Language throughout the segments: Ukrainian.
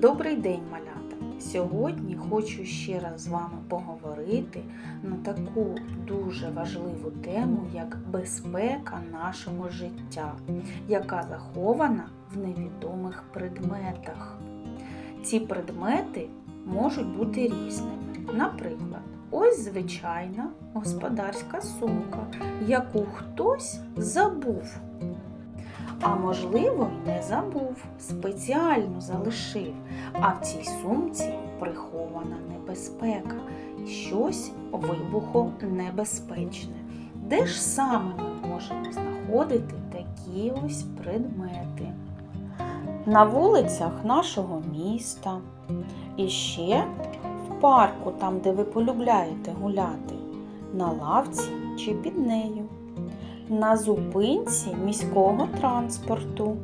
Добрий день, малята! Сьогодні хочу ще раз з вами поговорити на таку дуже важливу тему, як безпека нашого життя, яка захована в невідомих предметах. Ці предмети можуть бути різними. Наприклад, ось звичайна господарська сумка, яку хтось забув. А можливо, й не забув, спеціально залишив. А в цій сумці прихована небезпека, щось вибухонебезпечне. Де ж саме ми можемо знаходити такі ось предмети? На вулицях нашого міста і ще в парку, там, де ви полюбляєте гуляти, на лавці чи під нею на зупинці міського транспорту.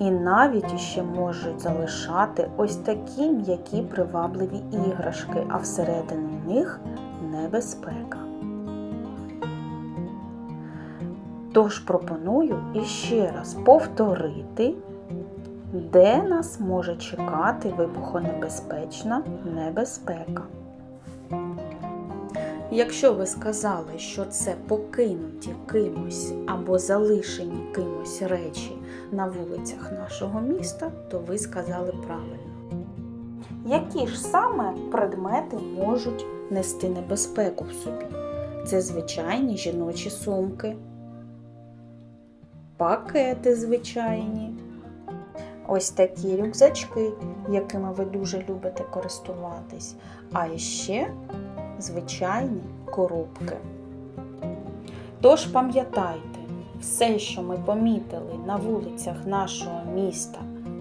І навіть іще можуть залишати ось такі м'які привабливі іграшки, а всередині них небезпека. Тож пропоную іще раз повторити, де нас може чекати вибухонебезпечна небезпека. Якщо ви сказали, що це покинуті кимось або залишені кимось речі на вулицях нашого міста, то ви сказали правильно. Які ж саме предмети можуть нести небезпеку в собі? Це звичайні жіночі сумки, пакети звичайні, ось такі рюкзачки, якими ви дуже любите користуватись, а ще звичайні коробки. Тож пам'ятайте, все, що ми помітили на вулицях нашого міста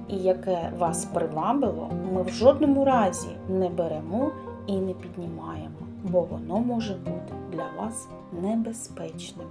і яке вас привабило, ми в жодному разі не беремо і не піднімаємо, бо воно може бути для вас небезпечним.